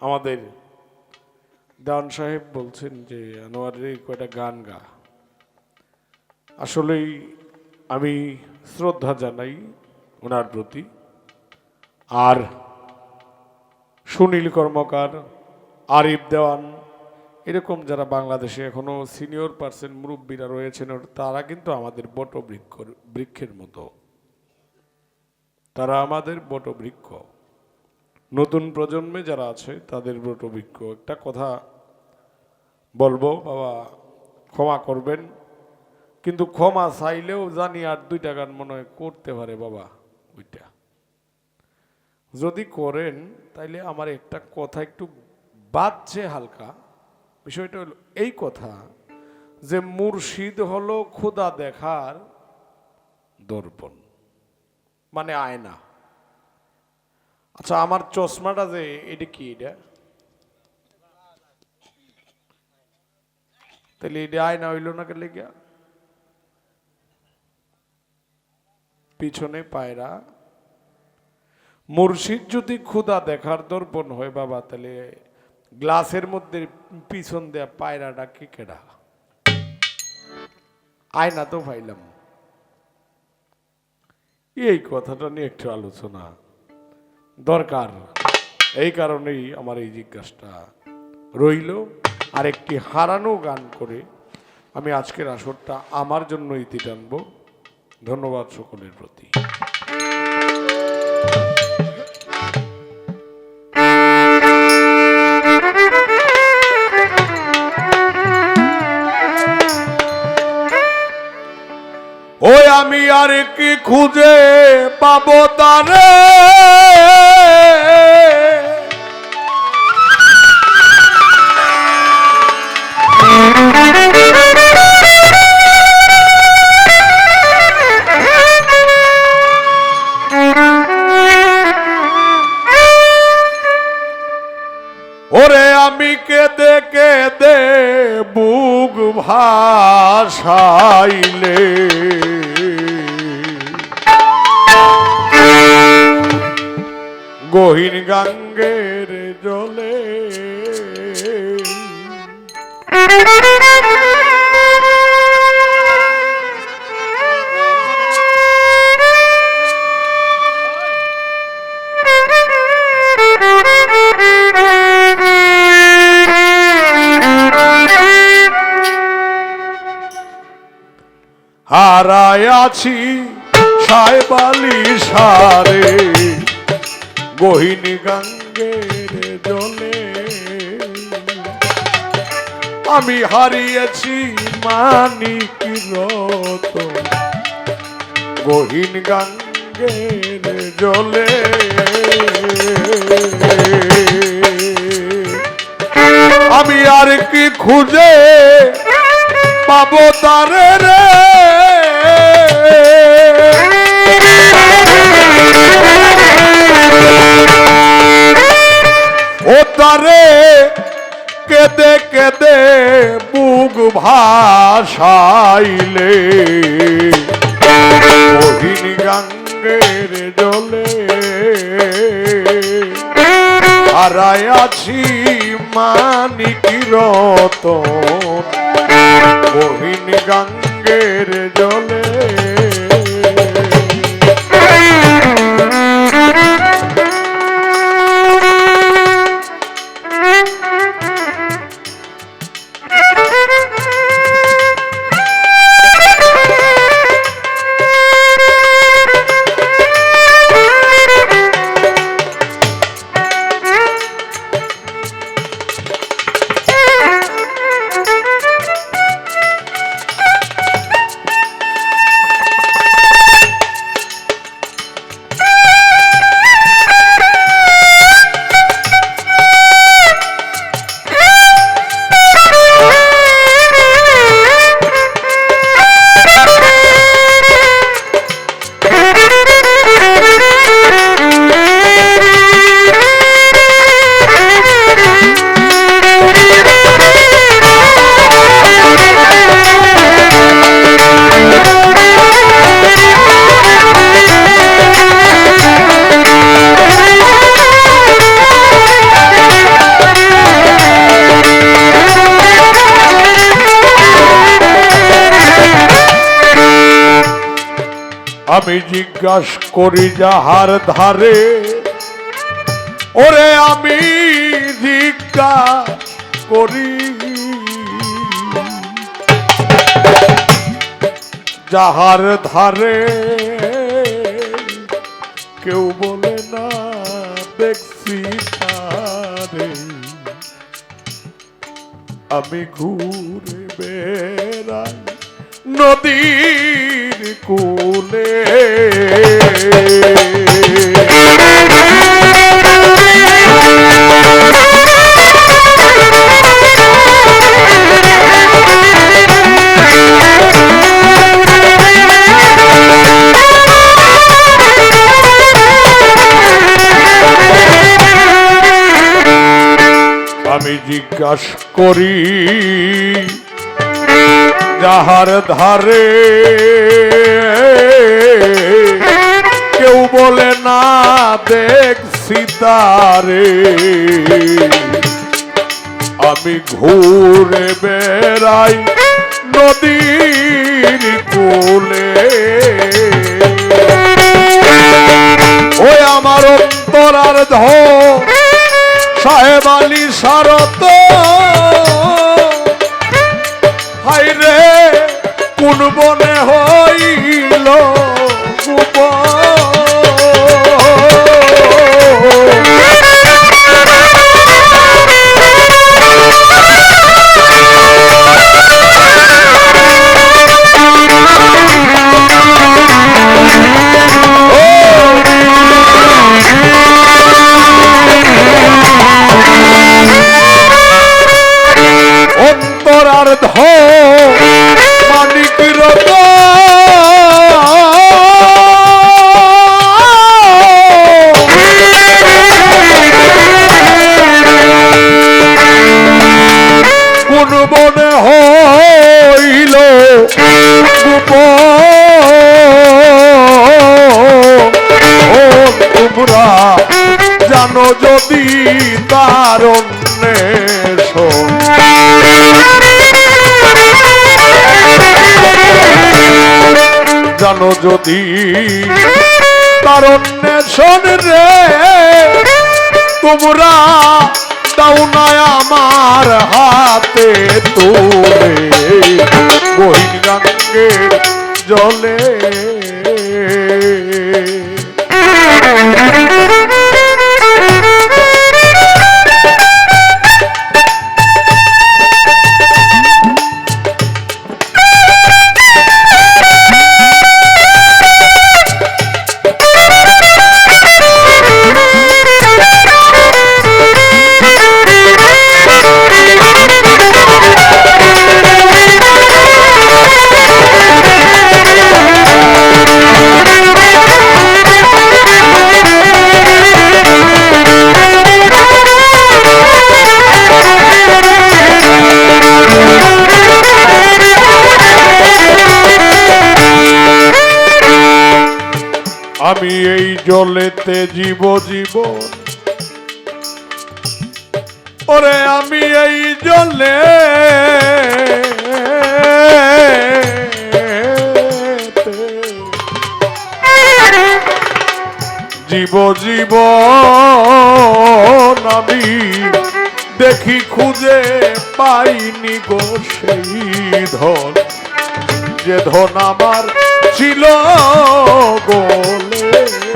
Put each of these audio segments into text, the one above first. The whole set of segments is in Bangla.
আমাদের দান সাহেব বলছেন যে, আনোয়ারের কয়টা গান গা। আসলেই আমি শ্রদ্ধা জানাই ওনার প্রতি। আর সুনীল কর্মকার, আরিফ দেওয়ান, এরকম যারা বাংলাদেশে এখনও সিনিয়র পার্সন মুরব্বীরা রয়েছেন তারা কিন্তু আমাদের বটবৃক্ষ বৃক্ষের মতো। তারা আমাদের বটবৃক্ষ। নতুন প্রজন্মে যারা আছে, তাদের বটবৃক্ষ একটা কথা বলব, বাবা ক্ষমা করবেন, কিন্তু ক্ষমা চাইলেও জানি আর দুই টাকার মনে হয় করতে পারে বাবা ওইটা। যদি করেন, তাইলে আমার একটা কথা একটু বাজছে হালকা। বিষয়টা হলো এই কথা যে মুর্শিদ হলো খোদা দেখার দর্পণ মানে আয়না। আচ্ছা আমার চশমাটা যে, এটা কি এটা? তাহলে এটা আয়না হইল না কে লেগে পিছনে পায়রা। মুর্শিদ যদি ক্ষুদা দেখার দর্পণ হয় বাবা, তাহলে গ্লাসের মধ্যে পিছন দেয়া পায়রাটা কি কেডা? আয়না তো পাইলাম। এই কথাটা নিয়ে একটু আলোচনা। দরকার। এই কারণেই আমার এই জিজ্ঞাসাটা রইল। আর একটি হারানো গান করে আমি আজকের আসরটা আমার জন্য ইতি টানব। ধন্যবাদ সকলের প্রতি। আমি আর কি খুঁজে পাবো তারে? গহীন গাঙ্গের জলে। হারায় আছি সাহেবালি সারে। গহিনী গাঙ্গের জলে। আমি হারিয়েছি মানিক রত গহীন গাঙ্গের জলে। আমি আর কি খুঁজে পাবো তারে রে? তারে কেদে কেদে বুক ভাসাইলে। কহিন গাঙ্গের জলে হারায় আছি মানিক রতন। কহিন গাঙ্গের জলে আমি জিজ্ঞাস করি যাহার ধারে। ওরে আমি জিজ্ঞাস করি, যাহার ধারে কেউ বলে না, দেখছি আমি ঘুরে বেড়াই নদীর কূলে। আমি জিজ্ঞাস করি যাহার ধারে কেউ বলে না দেখছি তারে আমি ঘুরে বেড়াই নদীর কূলে। ওই আমার অন্তরার ধর সাহেব আলী রে কোন বনে হইল অন্তরার বনে হইল তোমরা জানো যদি তার জানো যদি তার অন্বেষণ রে তোমরা দাও না আমার হাতে তোলে। বহিন গাঙ্গের জলে জলেতে জীব জীবন ওরে আমি এই জলে জীব জীব আমি দেখি খুঁজে পাইনি গো সেই ধন। যে ধন আমার ছিল গোলে।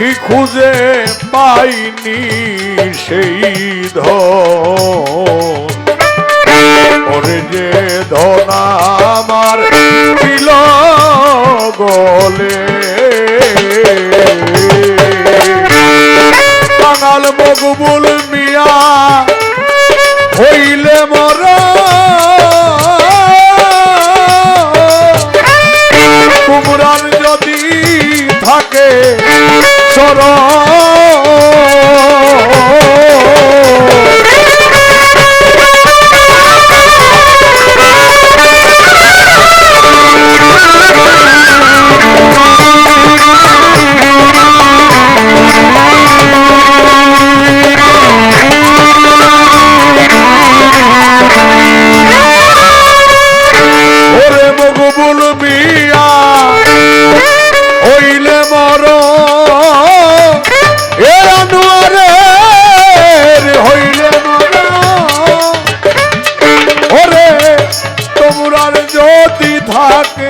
দেখি খুঁজে পাইনি সেই ধন। ওরে যে ধন আমার ছিল গলে। বাঙাল মকবুল মিয়া যদি থাকে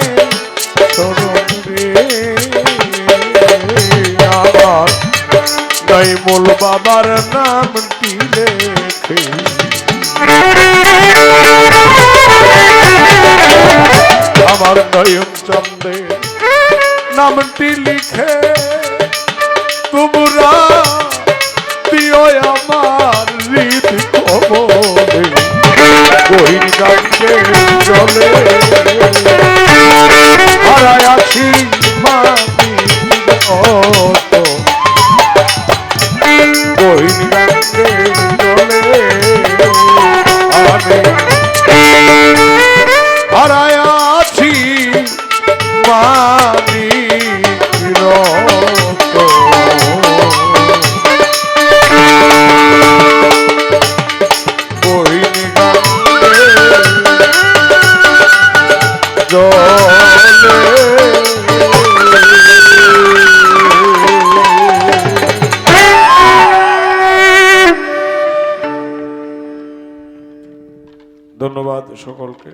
ধন্যবাদ সকলকে।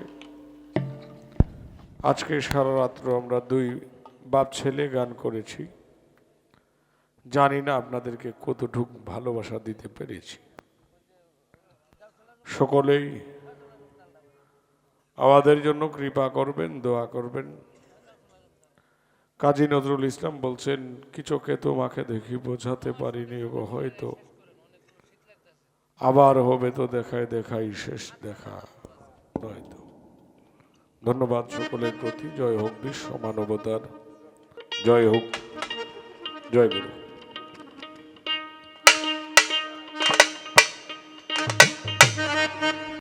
আজকে সারা রাত্র আমরা দুই বাপ ছেলে গান করেছি। জানি না আপনাদেরকে কতটুক ভালোবাসা দিতে পেরেছি। সকলেই আমাদের জন্য কৃপা করবেন, দোয়া করবেন। কাজী নজরুল ইসলাম বলছেন কিছুকে তোমাকে দেখি বোঝাতে পারিনি হয়তো আবার হবে তো দেখায় দেখাই শেষ দেখা। ধন্যবাদ সকলের প্রতি। জয় হোক বিশ্ব মানবতার জয় হোক। জয় গুরু।